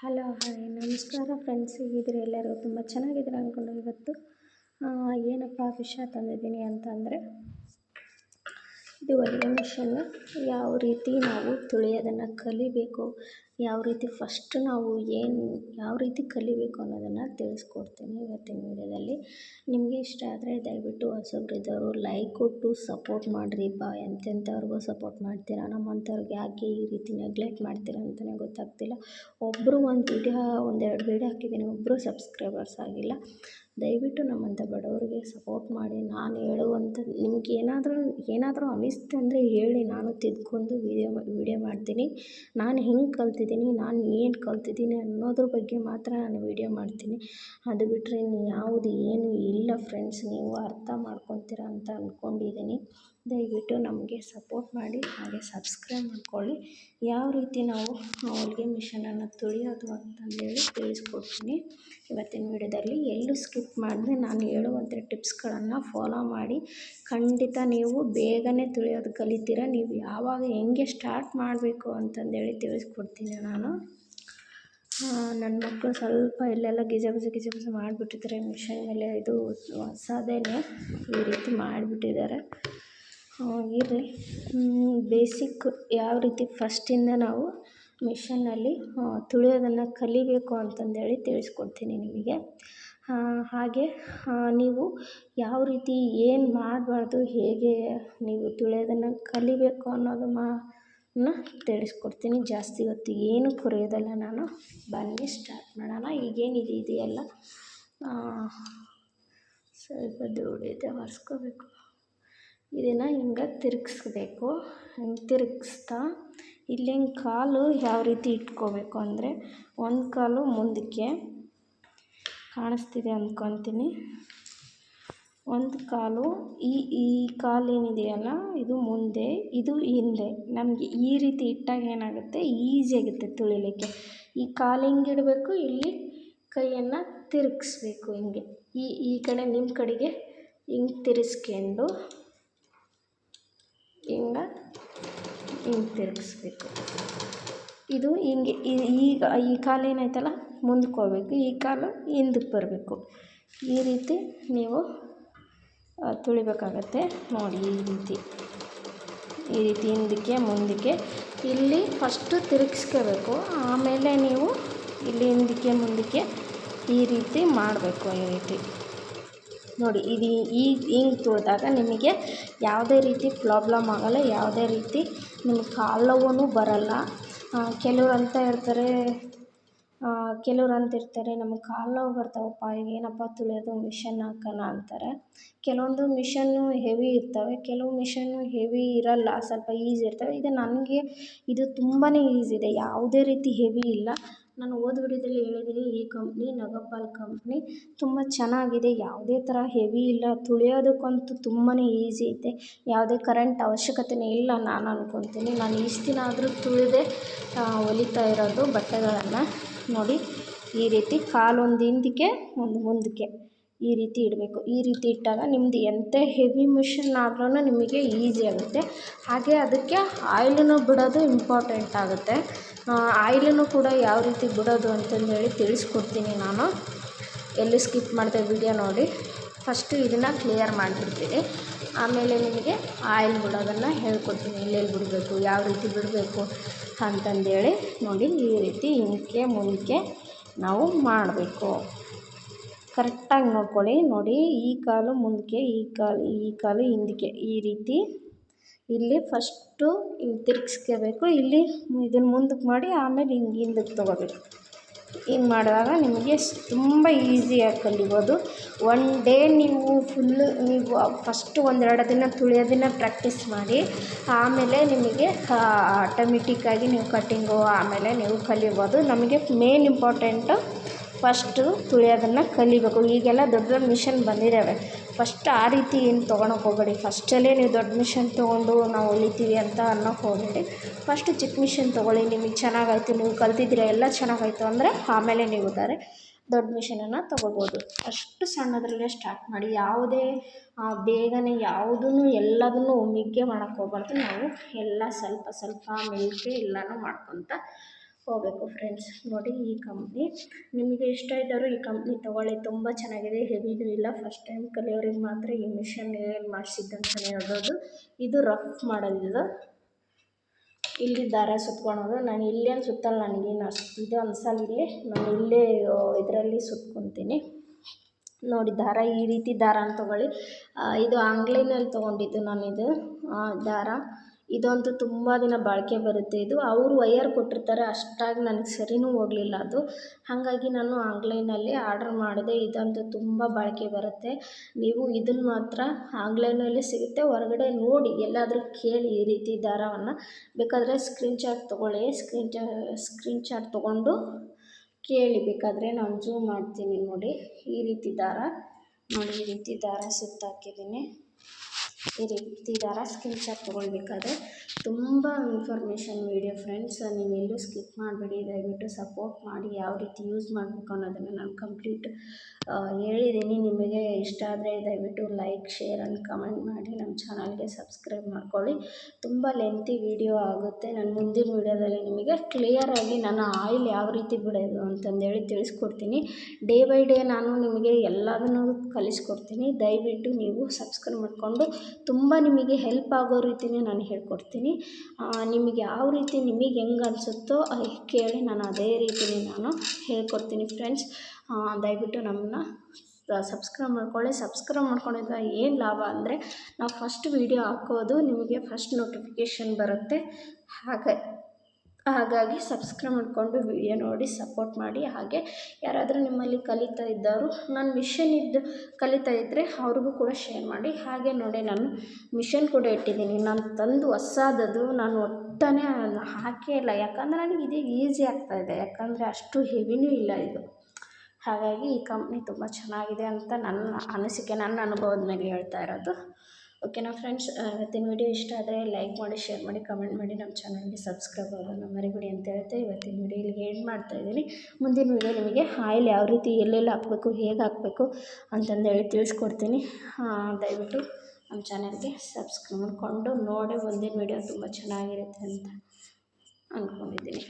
Hello, hi. ನಮಸ್ಕಾರ friends ಹೇಗಿದ್ದೀರಿ ಎಲ್ಲರೂ? ತುಂಬ ಚೆನ್ನಾಗಿದ್ದೀರ ಅಂದ್ಕೊಂಡು ಇವತ್ತು ಏನಪ್ಪ ವಿಷಯ ತಂದಿದ್ದೀನಿ ಅಂತಂದರೆ ಇದು ಒಳ್ಳೆ ಮಿಷನ್ನು ಯಾವ ರೀತಿ ನಾವು ತುಳಿಯೋದನ್ನು ಕಲಿಬೇಕು ಯಾವ ರೀತಿ ಫಸ್ಟ್ ನಾವು ಏನು ಯಾವ ರೀತಿ ಕಲಿಬೇಕು ಅನ್ನೋದನ್ನು ತಿಳಿಸ್ಕೊಡ್ತೀನಿ ಇವತ್ತಿನ ವೀಡಿಯೋದಲ್ಲಿ. ನಿಮಗೆ ಇಷ್ಟ ಆದರೆ ದಯವಿಟ್ಟು ಹೊಸಬ್ರಿದ್ದವರು ಲೈಕ್ ಕೊಟ್ಟು ಸಪೋರ್ಟ್ ಮಾಡಿರಿ ಬಾ. ಎಂತೆಂಥವ್ರಿಗೂ ಸಪೋರ್ಟ್ ಮಾಡ್ತೀರಾ? ನಮ್ಮಂಥವ್ರಿಗೆ ಯಾಕೆ ಈ ರೀತಿ ನೆಗ್ಲೆಕ್ಟ್ ಮಾಡ್ತೀರಾ ಅಂತಲೇ ಗೊತ್ತಾಗ್ತಿಲ್ಲ. ಒಬ್ಬರು ಒಂದು ವೀಡಿಯೋ, ಒಂದೆರಡು ವೀಡಿಯೋ ಹಾಕಿದ್ದೀನಿ ಒಬ್ಬರು ಸಬ್ಸ್ಕ್ರೈಬರ್ಸ್ ಆಗಿಲ್ಲ. ದಯವಿಟ್ಟು ನಮ್ಮಂಥ ಬಡವರಿಗೆ ಸಪೋರ್ಟ್ ಮಾಡಿ. ನಾನು ಹೇಳುವಂಥ ನಿಮ್ಗೆ ಏನಾದರೂ ಏನಾದರೂ ಅನಿಸ್ತು ಅಂದರೆ ಹೇಳಿ. ನಾನು ತಿದ್ಕೊಂಡು ವೀಡಿಯೋ ವೀಡಿಯೋ ಮಾಡ್ತೀನಿ. ನಾನು ಹೆಂಗೆ ಕಲ್ತಿದ್ದೀನಿ ನಾನು ಏನು ಕಲ್ತಿದ್ದೀನಿ ಅನ್ನೋದ್ರ ಬಗ್ಗೆ ಮಾತ್ರ ನಾನು ವೀಡಿಯೋ ಮಾಡ್ತೀನಿ. ಅದು ಬಿಟ್ಟರೆ ಇನ್ನು ಯಾವುದು ಏನು ಇಲ್ಲ ಫ್ರೆಂಡ್ಸ್ ನೀವು ಅರ್ಥ ಮಾಡ್ಕೊತೀರ ಅಂತ ಅಂದ್ಕೊಂಡಿದ್ದೀನಿ ದಯವಿಟ್ಟು ನಮಗೆ ಸಪೋರ್ಟ್ ಮಾಡಿ, ಹಾಗೆ ಸಬ್ಸ್ಕ್ರೈಬ್ ಮಾಡ್ಕೊಳ್ಳಿ. ಯಾವ ರೀತಿ ನಾವು ಹೊಲಿಗೆ ಮಿಷನನ್ನು ತುಳಿಯೋದು ಅಂತಂದೇಳಿ ತಿಳಿಸ್ಕೊಡ್ತೀನಿ. ಇವತ್ತಿನ ವಿಡಿಯೋದಲ್ಲಿ ಎಲ್ಲೂ ಸ್ಕಿಪ್ ಮಾಡಿದೆ ನಾನು ಹೇಳುವಂಥ ಟಿಪ್ಸ್ಗಳನ್ನು ಫಾಲೋ ಮಾಡಿ. ಖಂಡಿತ ನೀವು ಬೇಗನೆ ತುಳಿಯೋದು ಕಲಿತೀರ, ನೀವು ಯಾವಾಗ ಹೆಂಗೆ ಸ್ಟಾರ್ಟ್ ಮಾಡಬೇಕು ಅಂತಂದೇಳಿ ತಿಳಿಸ್ಕೊಡ್ತೀನಿ ನಾನು. ನನ್ನ ಮಕ್ಕಳು ಸ್ವಲ್ಪ ಇಲ್ಲೆಲ್ಲ ಗಿಜ ಗಿಜ ಗಿಜ ಗಿಜ ಮಾಡಿಬಿಟ್ಟಿದ್ದಾರೆ ಮಿಷನ್ ಮೇಲೆ, ಇದು ಹೊಸದೇನೆ ಈ ರೀತಿ ಮಾಡಿಬಿಟ್ಟಿದ್ದಾರೆ. ಇರಲಿ. ಬೇಸಿಕ್ ಯಾವ ರೀತಿ ಫಸ್ಟಿಂದ ನಾವು ಮಿಷನ್ನಲ್ಲಿ ತುಳಿಯೋದನ್ನು ಕಲಿಬೇಕು ಅಂತಂದೇಳಿ ತಿಳಿಸ್ಕೊಡ್ತೀನಿ ನಿಮಗೆ. ಹಾಗೆ ನೀವು ಯಾವ ರೀತಿ ಏನು ಮಾಡಬಾರ್ದು, ಹೇಗೆ ನೀವು ತುಳಿಯೋದನ್ನು ಕಲಿಬೇಕು ಅನ್ನೋದು ಮಾ, ನ ತಿಳಿಸ್ಕೊಡ್ತೀನಿ. ಜಾಸ್ತಿ ಹೊತ್ತು ಏನು ಕುರಿಯೋದಲ್ಲ ನಾನು. ಬನ್ನಿ ಸ್ಟಾರ್ಟ್ ಮಾಡೋಣ. ಈಗೇನಿದೆ ಇದೆಯಲ್ಲ? ಸ್ವಲ್ಪ ದುಡಿದೆ ಒರೆಸ್ಕೋಬೇಕು. ಇದನ್ನು ಹಿಂಗೆ ತಿರುಗಿಸ್ಬೇಕು. ಹಿಂಗೆ ತಿರುಗಿಸ್ತಾ ಇಲ್ಲಿ ಹಿಂಗೆ ಕಾಲು ಯಾವ ರೀತಿ ಇಟ್ಕೋಬೇಕು ಅಂದರೆ ಒಂದು ಕಾಲು ಮುಂದಕ್ಕೆ ಕಾಣಿಸ್ತಿದೆ ಅಂದ್ಕೊತೀನಿ ಒಂದು ಕಾಲು ಈ ಈ ಕಾಲು ಏನಿದೆಯಲ್ಲ ಇದು ಮುಂದೆ, ಇದು ಹಿಂದೆ. ನಮಗೆ ಈ ರೀತಿ ಇಟ್ಟಾಗ ಏನಾಗುತ್ತೆ? ಈಸಿ ಆಗುತ್ತೆ ತುಳಿಲಿಕ್ಕೆ. ಈ ಕಾಲು ಹಿಂಗೆ ಇಡಬೇಕು? ಇಲ್ಲಿ ಕೈಯನ್ನು ತಿರುಗಿಸ್ಬೇಕು ಹಿಂಗೆ. ಈ ಈ ಕಡೆ ನಿಮ್ಮ ಕಡೆಗೆ ಹಿಂಗೆ ತಿರ್ಸ್ಕೊಂಡು ಹಿಂಗೆ ಹಿಂಗೆ ತಿರುಗಿಸ್ಬೇಕು ಇದು ಹಿಂಗೆ ಈಗ ಈ ಕಾಲು ಏನೈತಲ್ಲ ಮುಂದಕ್ಕೆ ಈ ಕಾಲು ಹಿಂದಕ್ಕೆ ಬರಬೇಕು. ಈ ರೀತಿ ನೀವು ತುಳಿಬೇಕಾಗತ್ತೆ. ನೋಡಿ, ಈ ರೀತಿ. ಈ ರೀತಿ ಹಿಂದಕ್ಕೆ, ಮುಂದಕ್ಕೆ. ಇಲ್ಲಿ ಫಸ್ಟು ತಿರುಗಿಸ್ಕೋಬೇಕು. ಆಮೇಲೆ ನೀವು ಇಲ್ಲಿ ಹಿಂದಕ್ಕೆ, ಮುಂದಕ್ಕೆ ಈ ರೀತಿ ಮಾಡಬೇಕು ಈ ರೀತಿ. ನೋಡಿ, ಇದು ಈ ಹಿಂಗೆ ತುಳಿದಾಗ ನಿಮಗೆ ಯಾವುದೇ ರೀತಿ ಪ್ರಾಬ್ಲಮ್ ಆಗೋಲ್ಲ, ಯಾವುದೇ ರೀತಿ ನಿಮ್ಗೆ ಕಾಲು ನೋವು ಬರೋಲ್ಲ ಕೆಲವ್ರು ಅಂತ ಇರ್ತಾರೆ ಕೆಲವ್ರು ಅಂತಿರ್ತಾರೆ ನಮಗೆ ಕಾಲು ನೋವು ಬರ್ತಾವಪ್ಪ ಏನಪ್ಪ ತುಳಿಯೋದು ಮಿಷನ್ ಹಾಕೋಣ ಅಂತಾರೆ. ಕೆಲವೊಂದು ಮಿಷನ್ನು ಹೆವಿ ಇರ್ತವೆ, ಕೆಲವು ಮಿಷನ್ನು ಹೆವಿ ಇರಲ್ಲ, ಸ್ವಲ್ಪ ಈಸಿ ಇರ್ತವೆ. ಇದು ನನಗೆ, ಇದು ತುಂಬಾ ಈಸಿ ಇದೆ. ಯಾವುದೇ ರೀತಿ ಹೆವಿ ಇಲ್ಲ. ನಾನು ಹೋದ ವಿಡಿಯೋದಲ್ಲಿ ಹೇಳಿದ್ದೀನಿ ಈ ಕಂಪ್ನಿ ನಗಪಾಲ್ ಕಂಪ್ನಿ ತುಂಬ ಚೆನ್ನಾಗಿದೆ. ಯಾವುದೇ ಥರ ಹೆವಿ ಇಲ್ಲ. ತುಳಿಯೋದಕ್ಕಂತೂ ತುಂಬಾ ಈಸಿ ಐತೆ. ಯಾವುದೇ ಕರೆಂಟ್ ಅವಶ್ಯಕತೆಯೇ ಇಲ್ಲ ನಾನು ಅಂದ್ಕೊತೀನಿ ನಾನು ಇಷ್ಟು ದಿನ ಆದರೂ ತುಳಿದೇ ಹೊಲಿತಾ ಇರೋದು ಬಟ್ಟೆಗಳನ್ನು ನೋಡಿ. ಈ ರೀತಿ ಕಾಲೊಂದು ಹಿಂದಕ್ಕೆ ಒಂದು ಮುಂದಕ್ಕೆ ಈ ರೀತಿ ಇಡಬೇಕು. ಈ ರೀತಿ ಇಟ್ಟಾಗ ನಿಮ್ಮದು ಎಂಥ ಹೆವಿ ಮಿಷನ್ ಆದ್ರೂ ನಿಮಗೆ ಈಸಿ ಆಗುತ್ತೆ. ಹಾಗೆ ಅದಕ್ಕೆ ಆಯಿಲನ್ನು ಬಿಡೋದು ಇಂಪಾರ್ಟೆಂಟ್ ಆಗುತ್ತೆ. ಆಯಿಲನ್ನು ಕೂಡ ಯಾವ ರೀತಿ ಬಿಡೋದು ಅಂತಂದೇಳಿ ತಿಳಿಸ್ಕೊಡ್ತೀನಿ ನಾನು. ಎಲ್ಲಿ ಸ್ಕಿಪ್ ಮಾಡಿದೆ ವಿಡಿಯೋ ನೋಡಿ. ಫಸ್ಟು ಇದನ್ನು ಕ್ಲಿಯರ್ ಮಾಡಿಬಿಡ್ತೀನಿ. ಆಮೇಲೆ ನಿಮಗೆ ಆಯಿಲ್ ಬಿಡೋದನ್ನು ಹೇಳ್ಕೊಡ್ತೀನಿ. ಎಲ್ಲೆಲ್ಲಿ ಬಿಡಬೇಕು, ಯಾವ ರೀತಿ ಬಿಡಬೇಕು ಅಂತಂದೇಳಿ ನೋಡಿ. ಈ ರೀತಿ ಹಿಂದಕ್ಕೆ ಮುಂದಕ್ಕೆ ನಾವು ಮಾಡಬೇಕು. ಕರೆಕ್ಟಾಗಿ ನೋಡ್ಕೊಳ್ಳಿ. ನೋಡಿ, ಈ ಕಾಲು ಮುಂದಕ್ಕೆ ಈ ಕಾಲು ಈ ಕಾಲು ಹಿಂದಕ್ಕೆ ಈ ರೀತಿ. ಇಲ್ಲಿ ಫಸ್ಟು ಹಿಂಗೆ ತಿರ್ಗಿಸ್ಕೋಬೇಕು. ಇಲ್ಲಿ ಇದನ್ನು ಮುಂದಕ್ಕೆ ಮಾಡಿ ಆಮೇಲೆ ಹಿಂಗೆ ಹಿಂದಕ್ಕೆ ತೊಗೋಬೇಕು. ಹಿಂಗೆ ಮಾಡಿದಾಗ ನಿಮಗೆ ತುಂಬ ಈಸಿಯಾಗಿ ಕಲಿಬೋದು ಒನ್ ಡೇ ನೀವು ಫುಲ್ಲು ನೀವು ಫಸ್ಟು ಒಂದೆರಡು ದಿನ ತುಳಿಯೋದನ್ನ ಪ್ರಾಕ್ಟೀಸ್ ಮಾಡಿ, ಆಮೇಲೆ ನಿಮಗೆ ಆಟೋಮೆಟಿಕ್ಕಾಗಿ ನೀವು ಕಟ್ಟಿಂಗು ಆಮೇಲೆ ನೀವು ಕಲಿಬೋದು. ನಮಗೆ ಮೇನ್ ಇಂಪಾರ್ಟೆಂಟು ಫಸ್ಟು ತುಳಿಯೋದನ್ನು ಕಲಿಬೇಕು. ಈಗೆಲ್ಲ ದೊಡ್ಡ ದೊಡ್ಡ ಮಿಷನ್ ಬಂದಿದ್ದಾವೆ. ಫಸ್ಟ್ ಆ ರೀತಿ ಏನು ತೊಗೊಳಕ್ಕೆ ಹೋಗಬೇಡಿ. ಫಸ್ಟಲ್ಲೇ ನೀವು ದೊಡ್ಡ ಮಿಷನ್ ತೊಗೊಂಡು ನಾವು ಹೊಲಿತೀವಿ ಅಂತ ಅನ್ನೋಕ್ಕೆ ಹೋಗಬೇಡಿ. ಫಸ್ಟು ಚಿಕ್ಕ ಮಿಷನ್ ತೊಗೊಳ್ಳಿ. ನಿಮಗೆ ಚೆನ್ನಾಗಾಯ್ತು. ನೀವು ಕಲ್ತಿದ್ದೀರ ಎಲ್ಲ ಚೆನ್ನಾಗಾಯ್ತು ಅಂದರೆ ಆಮೇಲೆ ನೀವು ದಾರೆ ದೊಡ್ಡ ಮಿಷನನ್ನು ತೊಗೋಬೋದು. ಅಷ್ಟು ಸಣ್ಣದರಲ್ಲೇ ಸ್ಟಾರ್ಟ್ ಮಾಡಿ. ಯಾವುದೇ ಬೇಗನೆ ಯಾವುದನ್ನು ಎಲ್ಲದನ್ನು ಒಮ್ಮಿಗೆ ಮಾಡೋಕ್ಕೆ ಹೋಗ್ಬಾರ್ದು. ನಾವು ಎಲ್ಲ ಸ್ವಲ್ಪ ಸ್ವಲ್ಪ ಮೆಲ್ಕೆ ಎಲ್ಲನೂ ಮಾಡ್ಕೊತ ಹೋಗಬೇಕು ಫ್ರೆಂಡ್ಸ್ ನೋಡಿ ಈ ಕಂಪ್ನಿ ನಿಮಗೆ ಇಷ್ಟ ಇದ್ದವರು ಈ ಕಂಪ್ನಿ ತೊಗೊಳ್ಳಿ. ತುಂಬ ಚೆನ್ನಾಗಿದೆ. ಹೆವಿನೂ ಇಲ್ಲ. ಫಸ್ಟ್ ಟೈಮ್ ಕಲಿಯೋರಿಗೆ ಮಾತ್ರ ಈ ಮಿಷನ್ ಏನು ಮಾಡಿಸಿದ್ದು ಅಂತಲೇ ಹೇಳ್ಬೋದು. ಇದು ರಫ್ ಮಾಡೋದಿದು ಇಲ್ಲಿ ದಾರ ಸುತ್ಕೊಳೋದು. ನಾನು ಇಲ್ಲೇನು ಸುತ್ತಲ್ಲ. ನನಗೇನು ಅಷ್ಟು ಇದು ಅನ್ಸಲ್ಲ ಇಲ್ಲಿ. ನಾನು ಇಲ್ಲೇ ಇದರಲ್ಲಿ ಸುತ್ಕೊತೀನಿ. ನೋಡಿ ದಾರ, ಈ ರೀತಿ ದಾರ ಅಂತ ತೊಗೊಳ್ಳಿ ಇದು ಆನ್ಲೈನಲ್ಲಿ ತೊಗೊಂಡಿದ್ದು ನಾನಿದು. ದಾರ. ಇದಂತೂ ತುಂಬ ದಿನ ಬಾಳಿಕೆ ಬರುತ್ತೆ ಇದು. ಅವರು ವಯರ್ ಕೊಟ್ಟಿರ್ತಾರೆ, ಅಷ್ಟಾಗಿ ನನಗೆ ಸರಿನೂ ಹೋಗ್ಲಿಲ್ಲ ಅದು. ಹಾಗಾಗಿ ನಾನು ಆನ್ಲೈನಲ್ಲಿ ಆರ್ಡ್ರ್ ಮಾಡಿದೆ, ಇದಂತೂ ತುಂಬ ಬಾಳಿಕೆ ಬರುತ್ತೆ. ನೀವು ಇದನ್ನು ಮಾತ್ರ ಆನ್ಲೈನಲ್ಲಿ ಸಿಗುತ್ತೆ. ಹೊರಗಡೆ ನೋಡಿ, ಎಲ್ಲಾದರೂ ಕೇಳಿ ಈ ರೀತಿ ದಾರವನ್ನು ಬೇಕಾದರೆ ಸ್ಕ್ರೀನ್ ಶಾಟ್ ತೊಗೊಳ್ಳಿ ಸ್ಕ್ರೀನ್ ಶಾಟ್ ತೊಗೊಂಡು ಕೇಳಿ, ಬೇಕಾದರೆ ನಾನು ಜೂಮ್ ಮಾಡ್ತೀನಿ ನೋಡಿ. ಈ ರೀತಿ ದಾರ ನೋಡಿ ಈ ರೀತಿ ದಾರ ಸುತ್ತಾಕಿದ್ದೀನಿ. ಈ ರೀತಿ ದಾರ ಸ್ಕ್ರೀನ್ ಶಾಟ್ ತೊಗೊಳ್ಬೇಕಾದ್ರೆ ತುಂಬ ಇನ್ಫಾರ್ಮೇಷನ್ ವೀಡಿಯೋ ಫ್ರೆಂಡ್ಸ್ ನೀವು ಎಲ್ಲೂ ಸ್ಕಿಪ್ ಮಾಡಬೇಡಿ. ದಯವಿಟ್ಟು ಸಪೋರ್ಟ್ ಮಾಡಿ, ಯಾವ ರೀತಿ ಯೂಸ್ ಮಾಡಬೇಕು ಅನ್ನೋದನ್ನು ನಾನು ಕಂಪ್ಲೀಟ್ ಹೇಳಿದ್ದೀನಿ. ನಿಮಗೆ ಇಷ್ಟ ಆದರೆ ದಯವಿಟ್ಟು ಲೈಕ್ ಶೇರ್ ಆ್ಯಂಡ್ ಕಮೆಂಟ್ ಮಾಡಿ. ನಮ್ಮ ಚಾನಲ್ಗೆ ಸಬ್ಸ್ಕ್ರೈಬ್ ಮಾಡ್ಕೊಳ್ಳಿ. ತುಂಬ ಲೆಂತಿ ವೀಡಿಯೋ ಆಗುತ್ತೆ. ನಾನು ಮುಂದಿನ ವೀಡಿಯೋದಲ್ಲಿ ನಿಮಗೆ ಕ್ಲಿಯರಾಗಿ ನಾನು ಆಯಿಲ್ ಯಾವ ರೀತಿ ಬಿಡೋದು ಅಂತಂದೇಳಿ ತಿಳಿಸ್ಕೊಡ್ತೀನಿ. ಡೇ ಬೈ ಡೇ ನಾನು ನಿಮಗೆ ಎಲ್ಲದನ್ನು ಕಲಿಸ್ಕೊಡ್ತೀನಿ. ದಯವಿಟ್ಟು ನೀವು ಸಬ್ಸ್ಕ್ರೈಬ್ ಮಾಡಿಕೊಂಡು ತುಂಬ ನಿಮಗೆ ಹೆಲ್ಪ್ ಆಗೋ ರೀತಿಯೇ ನಾನು ಹೇಳ್ಕೊಡ್ತೀನಿ. ನಿಮಗೆ ಯಾವ ರೀತಿ ನಿಮಗೆ ಹೆಂಗೆ ಅನಿಸುತ್ತೋ ಕೇಳಿ ನಾನು ಅದೇ ರೀತಿಯೇ ನಾನು ಹೇಳ್ಕೊಡ್ತೀನಿ ಫ್ರೆಂಡ್ಸ್ ದಯವಿಟ್ಟು ನಮ್ಮನ್ನ ಸಬ್ಸ್ಕ್ರೈಬ್ ಮಾಡ್ಕೊಳ್ಳಿ. ಸಬ್ಸ್ಕ್ರೈಬ್ ಮಾಡ್ಕೊಂಡಿದ್ರೆ ಏನು ಲಾಭ ಅಂದರೆ ನಾವು ಫಸ್ಟ್ ವೀಡಿಯೋ ಹಾಕೋದು ನಿಮಗೆ ಫಸ್ಟ್ ನೋಟಿಫಿಕೇಷನ್ ಬರುತ್ತೆ. ಹಾಗೆ, ಹಾಗಾಗಿ ಸಬ್ಸ್ಕ್ರೈಬ್ ಮಾಡಿಕೊಂಡು ವಿಡಿಯೋ ನೋಡಿ ಸಪೋರ್ಟ್ ಮಾಡಿ. ಹಾಗೆ ಯಾರಾದರೂ ನಿಮ್ಮಲ್ಲಿ ಕಲಿತಾ ಇದ್ದವರು, ನಾನು ಮಿಷನ್ ಇದ್ದು, ಕಲಿತಾ ಇದ್ದರೆ ಅವ್ರಿಗೂ ಕೂಡ ಶೇರ್ ಮಾಡಿ. ಹಾಗೆ ನೋಡಿ, ನಾನು ಮಿಷನ್ ಕೂಡ ಇಟ್ಟಿದ್ದೀನಿ. ನಾನು ತಂದು ಹೊಸಾದದು, ನಾನು ಒಟ್ಟನೇ ಹಾಕೇ ಇಲ್ಲ. ಯಾಕಂದರೆ ನನಗೆ ಇದು ಈಸಿ ಆಗ್ತಾಯಿದೆ ಯಾಕಂದರೆ ಅಷ್ಟು ಹೆವಿನೂ ಇಲ್ಲ ಇದು. ಹಾಗಾಗಿ ಈ ಕಂಪ್ನಿ ತುಂಬ ಚೆನ್ನಾಗಿದೆ ಅಂತ ನನ್ನ ಅನಿಸಿಕೆ, ನನ್ನ ಅನುಭವದ ಮೇಲೆ ಹೇಳ್ತಾ ಇರೋದು. ಓಕೆನಾ ಫ್ರೆಂಡ್ಸ್ ಇವತ್ತಿನ ವಿಡಿಯೋ ಇಷ್ಟ ಆದರೆ ಲೈಕ್ ಮಾಡಿ ಶೇರ್ ಮಾಡಿ ಕಮೆಂಟ್ ಮಾಡಿ ನಮ್ಮ ಚಾನಲ್ಗೆ ಸಬ್ಸ್ಕ್ರೈಬ್ ಆಗೋದು ಮರಿಬೇಡಿ ಅಂತ ಹೇಳ್ತಾ ಇವತ್ತಿನ ವಿಡಿಯೋ ಇಲ್ಲಿಗೆ ಎಂಡ್ ಮಾಡ್ತಾಯಿದ್ದೀನಿ ಮುಂದಿನ ವಿಡಿಯೋ ನಿಮಗೆ ಆಯಿಲ್ ಯಾವ ರೀತಿ ಎಲ್ಲೆಲ್ಲಿ ಹಾಕಬೇಕು, ಹೇಗೆ ಹಾಕಬೇಕು ಅಂತಂದೇಳಿ ತಿಳಿಸ್ಕೊಡ್ತೀನಿ. ದಯವಿಟ್ಟು ನಮ್ಮ ಚಾನಲ್ಗೆ ಸಬ್ಸ್ಕ್ರೈಬ್ ಮಾಡಿಕೊಂಡು ನೋಡಿ, ಮುಂದಿನ ವಿಡಿಯೋ ತುಂಬ ಚೆನ್ನಾಗಿರುತ್ತೆ ಅಂತ ಅಂದ್ಕೊಂಡಿದ್ದೀನಿ